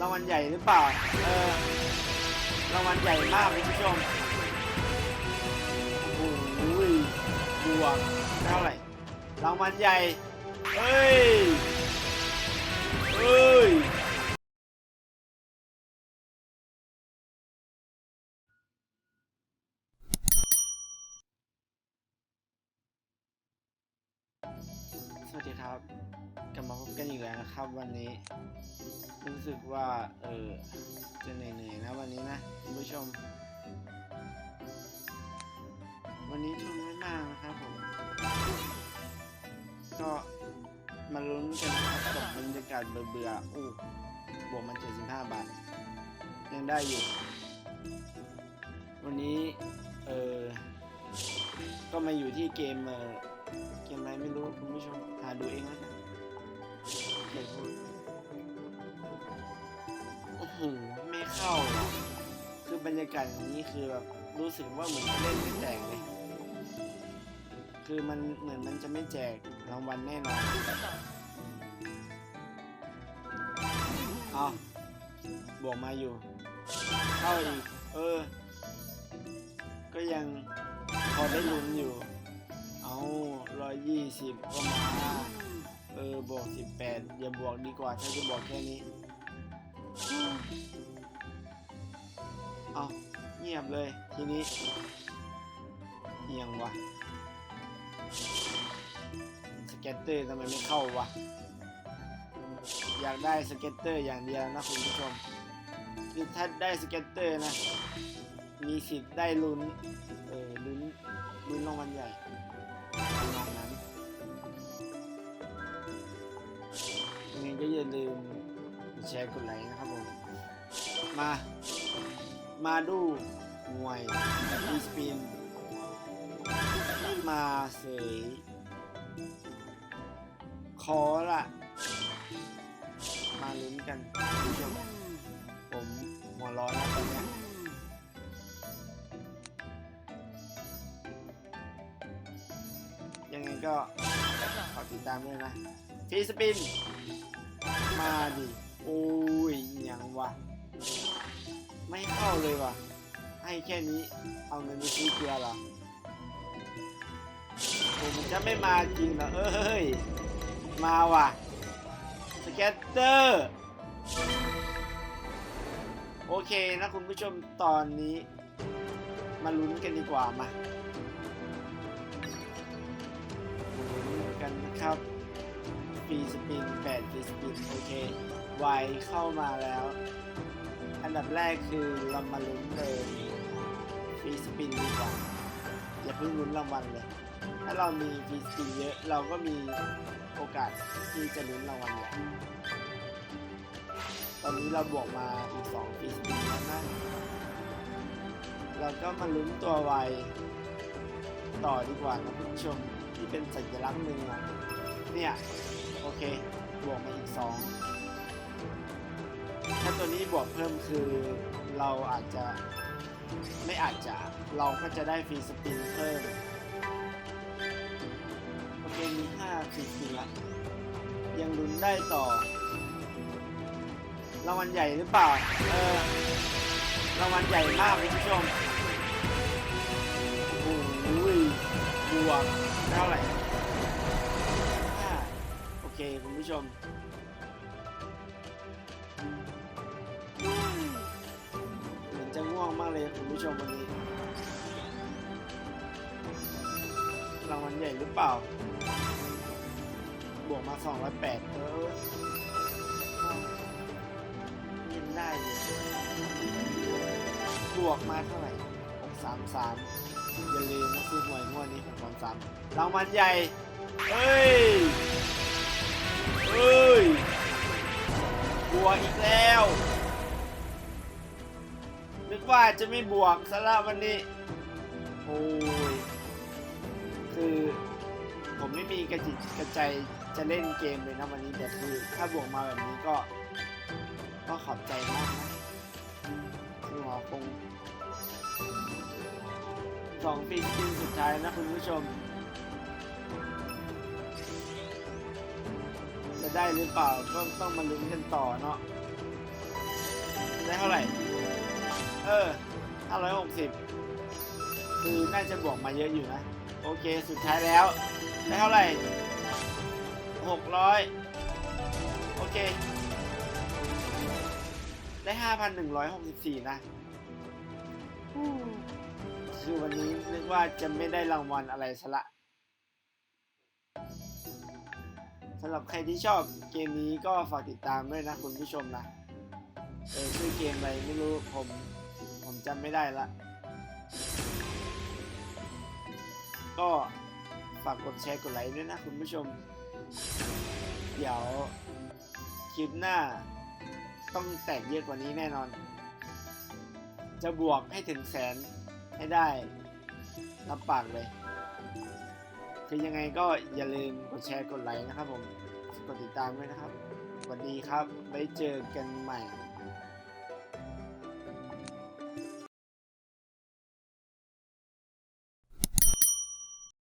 รางวัลใหญ่หรือเปล่า เออ รางวัลใหญ่มากคุณผู้ชม โอ้โหบวกเท่าไหร่ รางวัลใหญ่ เฮ้ยเฮ้ย สวัสดีครับกลับมาพบกันอีกแล้วนะครับ วันนี้รู้สึกว่า เออจะเหนื่อยๆนะวันนี้นะคุณผู้ชม วันนี้ทุนไม่มากนะครับผมก็มาลุ้นกันนะครับกับบรรยากาศเบื่อๆอู้บวกมัน 75 บาท ยังได้อยู่ วันนี้ เออก็มาอยู่ที่เกมเออ เกมอะไรไม่รู้คุณผู้ชมหาดูเองแล้วกันเดี๋ยวพูดโอ้โหไม่เข้าคือบรรยากาศอย่างนี้คือแบบรู้สึกว่าเหมือนเล่นไม่แจกเลย คือมันเหมือนมันจะไม่แจกรางวัลแน่นอนเอาบวกมาอยู่ เข้าอีก เออ ก็ยังพอได้ลุ้นอยู่ เอา ร้อยยี่สิบก็มาเออบวกสิบแปดอย่าบวกดีกว่าถ้าจะบอกแค่นี้เอาเงียบเลยทีนี้เอียงวะสเก็ตเตอร์ทำไมไม่เข้าวะอยากได้สเก็ตเตอร์อย่างเดียวนะคุณผู้ชมคือถ้าได้สเก็ตเตอร์นะ มีสิทธิ์ได้ลุ้น เออลุ้นลุ้นรางวัลใหญ่ ลืมกดแชร์กดไลค์นะครับผม มา มาดูมวยอีสปิน มาเสยขอละมาลุ้นกันผู้ชมผมหัวร้อนแล้วตอนนี้ยังไงก็ขอติดตามด้วยนะทีสปิน มาดิ โอ้ยยังวะ ไม่เข้าเลยวะให้แค่นี้ เอาเงินไปซื้อเกลือเหรอผมจะไม่มาจริงเหรอ เอ้ย มาว่ะ สเก็ตเตอร์ โอเคนะคุณผู้ชมตอนนี้ มาลุ้นกันดีกว่ามามาลุ้นกันนะครับ ฟรีสปิน8ฟรีสปินโอเค ไวเข้ามาแล้ว อันดับแรกคือเรามาลุ้นเลยฟรีสปินดีกว่าอย่าเพิ่งลุ้นรางวัลเลย ถ้าเรามีฟรีสปินเยอะเราก็มีโอกาสที่จะลุ้นรางวัลใหญ่ตอนนี้เราบวกมาอีก2ฟรีสปินแล้วนะเราก็มาลุ้นตัวไวต่อดีกว่านะคุณผู้ชมที่เป็นสัญลักษณ์หนึ่งอะเนี่ย อเค บวกมาอีก 2 ถ้าตัวนี้บวกเพิ่มคือเราอาจจะไม่อาจจะเราก็จะได้ฟรีสปินเพิ่ม โอเค มี5ฟรีสปินละยังลุ้นได้ต่อรางวัลใหญ่หรือเปล่า เออรางวัลใหญ่มากคุณผู้ชมโอ้โหบวกเท่าไหร่ ผู้ชม เหมือนจะง่วงมากเลยคุณผู้ชมวันนี้ รางวัลใหญ่หรือเปล่า บวกมา 208เออยินได้อยู่บวกมาเท่าไหร่633อย่าลืมนะซื้อหวยงวดนี้633รางวัลใหญ่เอ้ย บวกอีกแล้ว นึกว่าจะไม่บวกสำหรับวันนี้ โอ้ย คือผมไม่มีกระจิตกระใจจะเล่นเกมเลยนะวันนี้แต่คือ ถ้าบวกมาแบบนี้ก็ ก็ขอบใจมากนะคือหมอคงสองปีสปินสุดท้ายนะคุณผู้ชม จะได้หรือเปล่าก็ต้องมาลุ้นกันต่อเนาะได้เท่าไหร่ เออห้าร้อยหกสิบคือน่าจะบวกมาเยอะอยู่นะ โอเคสุดท้ายแล้ว ได้เท่าไหร่หกร้อยโอเค ได้ห้าพันหนึ่งร้อยหกสิบสี่นะอู้คือวันนี้นึกว่าจะไม่ได้รางวัลอะไรซะละ สำหรับใครที่ชอบเกมนี้ก็ฝากติดตามด้วยนะคุณผู้ชมนะเออชื่อเกมอะไรไม่รู้ผมผมจำไม่ได้ละ ก็ฝากกดแชร์กดไลค์ด้วยนะคุณผู้ชม เดี๋ยวคลิปหน้าต้องแตกเยอะกว่านี้แน่นอน จะบวกให้ถึงแสนให้ได้ รับปากเลย คือยังไงก็อย่าลืมกดแชร์กดไลค์นะครับผม กดติดตามด้วยนะครับสวัสดีครับไว้เจอกันใหม่